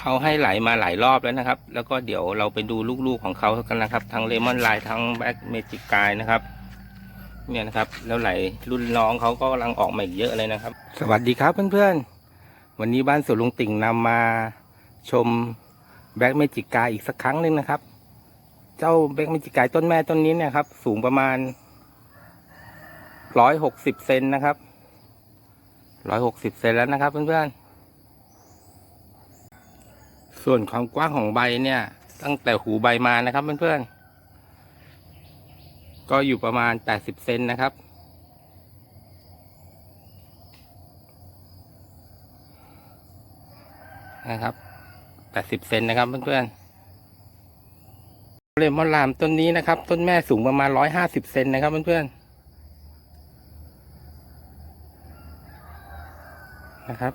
เขาให้ไหลมาหลายรอบแล้วนะครับ แล้วก็เดี๋ยวเราไปดูลูกๆของเขากันนะครับ ทั้งเลมอนไลน์ทั้งแบ็กเมจิกกายนะครับ เนี่ยนะครับ แล้วไหลรุ่นน้องเขาก็กำลังออกมาอีกเยอะเลยนะครับ สวัสดีครับเพื่อนๆ วันนี้บ้านสวนลุงติ่งนำมาชมแบ็กเมจิกกายอีกสักครั้งหนึ่งนะครับ เจ้าแบ็กเมจิกกายต้นแม่ต้นนี้เนี่ยครับ สูงประมาณร้อยหกสิบเซนนะครับร้อยหกสิบเซนแล้วนะครับเพื่อนๆ ส่วนความกว้างของใบเนี่ย ตั้งแต่หูใบมานะครับเพื่อนๆ ก็อยู่ประมาณแปดสิบเซนนะครับ นะครับแปดสิบเซนนะครับเพื่อนๆเลมอนลามต้นนี้นะครับ ต้นแม่สูงประมาณร้อยห้าสิบเซนนะครับเพื่อนๆ นะครับ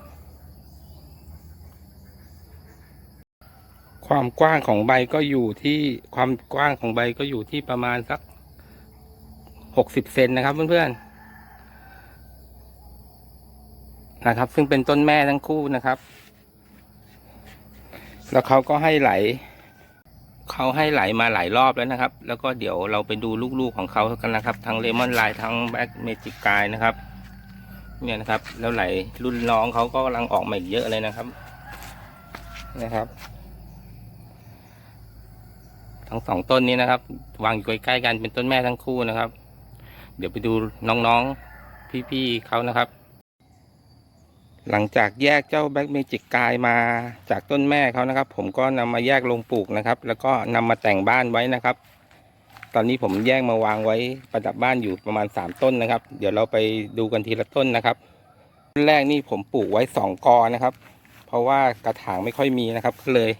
ความกว้างของใบก็อยู่ที่ความกว้างของใบก็อยู่ที่ประมาณสักหกสิบเซนนะครับเพื่อนๆนะครับ ซึ่งเป็นต้นแม่ทั้งคู่นะครับ แล้วเขาก็ให้ไหลเขาให้ไหลมาหลายรอบแล้วนะครับ แล้วก็เดี๋ยวเราไปดูลูกๆของเขากันนะครับ ทั้งเลมอนไลน์ทั้งแบ็กเมจิกกายนะครับ เนี่ยนะครับ แล้วไหลรุ่นน้องเขาก็กำลังออกมาอีกเยอะเลยนะครับ นะครับ ทั้งสองต้นนี้นะครับวางอยู่ใกล้ๆกันเป็นต้นแม่ทั้งคู่นะครับ เดี๋ยวไปดูน้องๆพี่ๆเขานะครับ หลังจากแยกเจ้าแบ็กเมจิกกายมาจากต้นแม่เขานะครับ ผมก็นำมาแยกลงปลูกนะครับ แล้วก็นำมาแต่งบ้านไว้นะครับ ตอนนี้ผมแยกมาวางไว้ประดับบ้านอยู่ประมาณสามต้นนะครับ เดี๋ยวเราไปดูกันทีละต้นนะครับต้นแรกนี่ผมปลูกไว้สองกอนะครับ เพราะว่ากระถางไม่ค่อยมีนะครับก็เลย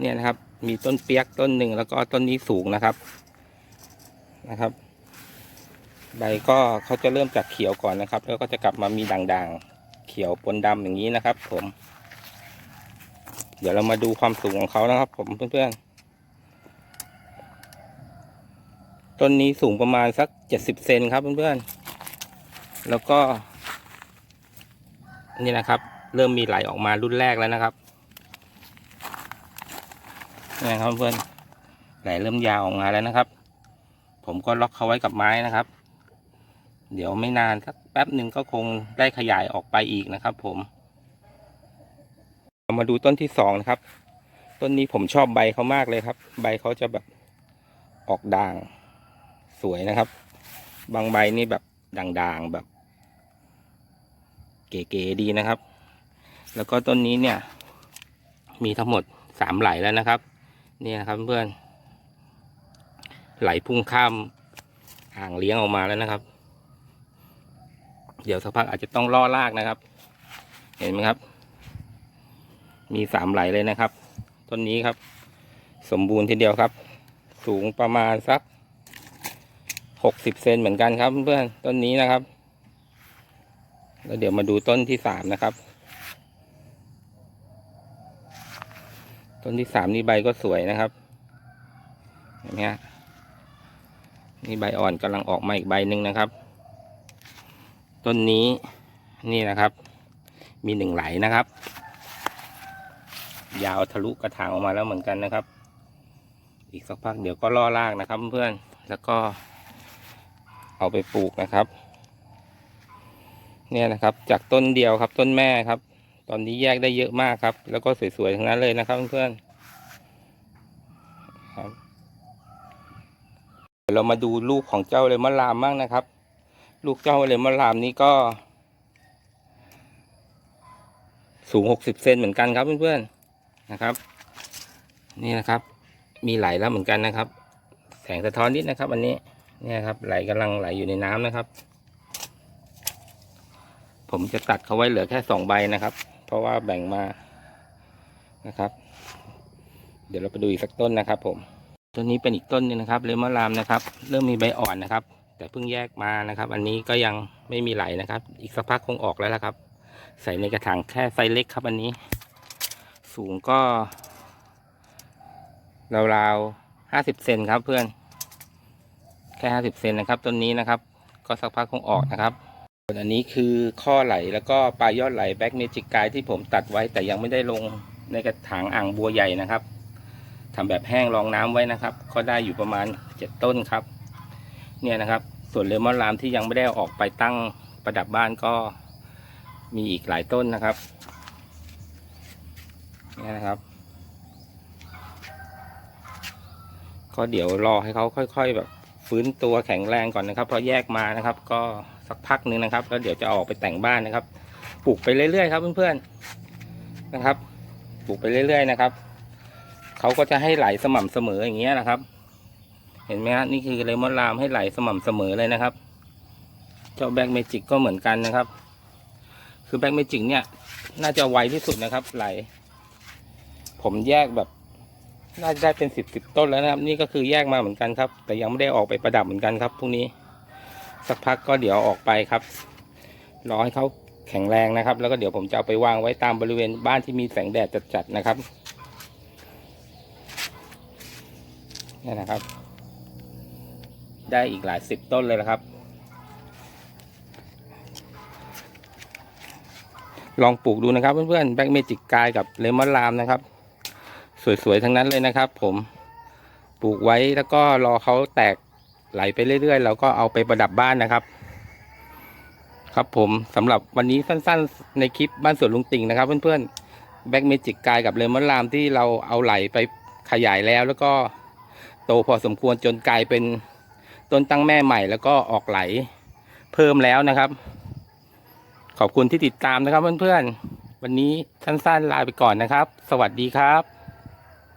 เนี่ยนะครับ มีต้นเปียกต้นหนึ่งแล้วก็ต้นนี้สูงนะครับนะครับ ใบก็เขาจะเริ่มจากเขียวก่อนนะครับ แล้วก็จะกลับมามีด่างๆ เขียวปนดำอย่างนี้นะครับ ผม เดี๋ยวเรามาดูความสูงของเขานะครับ ผมเพื่อนๆต้นนี้สูงประมาณสักเจ็ดสิบเซนครับเพื่อนๆแล้วก็ นี่นะครับ เริ่มมีไหลออกมารุ่นแรกแล้วนะครับ นี่นะครับเพื่อนไหลเริ่มยาวออกมาแล้วนะครับ ผมก็ล็อกเขาไว้กับไม้นะครับ เดี๋ยวไม่นานสักแป๊บหนึ่งก็คงได้ขยายออกไปอีกนะครับ ผมมาดูต้นที่สองนะครับ ต้นนี้ผมชอบใบเขามากเลยครับ ใบเขาจะแบบออกด่างสวยนะครับ บางใบนี่แบบด่างๆแบบ เก๋ๆดีนะครับ แล้วก็ต้นนี้เนี่ย มีทั้งหมดสามไหลแล้วนะครับ นี่นะครับเพื่อนไหลพุ่งข้ามอ่างเลี้ยงออกมาแล้วนะครับ เดี๋ยวสักพักอาจจะต้องล่อลากนะครับ เห็นไหมครับ มีสามไหลเลยนะครับ ต้นนี้ครับ สมบูรณ์ทีเดียวครับ สูงประมาณสักหกสิบเซนเหมือนกันครับเพื่อนต้นนี้นะครับ แล้วเดี๋ยวมาดูต้นที่สามนะครับ ต้นที่สามนี่ใบก็สวยนะครับ เห็นไหมฮะนี่ใบอ่อนกำลังออกมาอีกใบหนึ่งนะครับ ต้นนี้นี่นะครับ มีหนึ่งไหลนะครับ ยาวทะลุกระถางออกมาแล้วเหมือนกันนะครับ อีกสักพักเดี๋ยวก็ล่อรากนะครับเพื่อนแล้วก็เอาไปปลูกนะครับ เนี่ยนะครับ จากต้นเดียวครับต้นแม่ครับ ตอนนี้แยกได้เยอะมากครับ แล้วก็สวยๆทั้งนั้นเลยนะครับเพื่อนๆครับเรามาดูลูกของเจ้าเลมอนรามบ้างนะครับ ลูกเจ้าเลมอนรามนี้ก็ สูงหกสิบเซนเหมือนกันครับเพื่อนๆนะครับ นี่นะครับ มีไหลแล้วเหมือนกันนะครับ แสงสะท้อนนิดนะครับ อันนี้เนี่ยครับไหลกำลังไหลอยู่ในน้ำนะครับ ผมจะตัดเขาไว้เหลือแค่สองใบนะครับ เพราะว่าแบ่งมานะครับ เดี๋ยวเราไปดูอีกสักต้นนะครับ ผมต้นนี้เป็นอีกต้นหนึงนะครับเลมอนรามนะครับ เริ่มมีใบอ่อนนะครับ แต่เพิ่งแยกมานะครับ อันนี้ก็ยังไม่มีไหลนะครับ อีกสักพักคงออกแล้วละครับ ใส่ในกระถางแค่ไซส์เล็กครับอันนี้ สูงก็ราวๆห้าสิบเซนครับเพื่อน แค่ห้าสิบเซนนะครับต้นนี้นะครับ ก็สักพักคงออกนะครับ ส่วนอันนี้คือข้อไหลแล้วก็ปลายยอดไหลแบ็กเมจิกกายที่ผมตัดไว้แต่ยังไม่ได้ลงในกระถางอ่างบัวใหญ่นะครับทำแบบแห้งรองน้ำไว้นะครับ ก็ได้อยู่ประมาณเจ็ดต้นครับ เนี่ยนะครับ ส่วนเลมอนรามที่ยังไม่ได้ออกไปตั้งประดับบ้านก็มีอีกหลายต้นนะครับเนี่ยนะครับ ก็เดี๋ยวรอให้เขาค่อย ๆ แบบฟื้นตัวแข็งแรงก่อนนะครับเพราะแยกมานะครับก็ สักพักหนึ่งนะครับ แล้วเดี๋ยวจะออกไปแต่งบ้านนะครับ ปลูกไปเรื่อยๆครับเพื่อนๆนะครับ ปลูกไปเรื่อย ๆ นะครับเขาก็จะให้ไหลสม่ำเสมออย่างเงี้ยนะครับ เห็นไหมฮะนี่คือเลมอนรามให้ไหลสม่ำเสมอเลยนะครับ เจ้าแบ็กเมจิกก็เหมือนกันนะครับ คือแบ็กเมจิกเนี่ย น่าจะไวที่สุดนะครับ ไหล ผมแยกแบบ น่าจะได้เป็นสิบสิบต้นแล้วนะครับ นี่ก็คือแยกมาเหมือนกันครับ แต่ยังไม่ได้ออกไปประดับเหมือนกันครับพรุ่งนี้ สักพักก็เดี๋ยวออกไปครับ รอให้เขาแข็งแรงนะครับ แล้วก็เดี๋ยวผมจะเอาไปวางไว้ตามบริเวณบ้านที่มีแสงแดดจัดๆนะครับนี่นะครับ ได้อีกหลายสิบต้นเลยนะครับ ลองปลูกดูนะครับ เพื่อนๆแบ็กเมจิกกายกับเลมอนรามนะครับ สวยๆทั้งนั้นเลยนะครับ ผมปลูกไว้แล้วก็รอเขาแตก ไหลไปเรื่อยๆแล้วก็เอาไปประดับบ้านนะครับ ครับผมสำหรับวันนี้สั้นๆ ในคลิปบ้านสวนลุงติ่งนะครับเพื่อนๆแบ็กเมจิกกายกับเลมอนรามที่เราเอาไหลไปขยายแล้ว แล้วก็โตพอสมควรจนกลายเป็นต้นตั้งแม่ใหม่ แล้วก็ออกไหลเพิ่มแล้วนะครับ ขอบคุณที่ติดตามนะครับเพื่อนๆวันนี้สั้นๆลาไปก่อนนะครับ สวัสดีครับ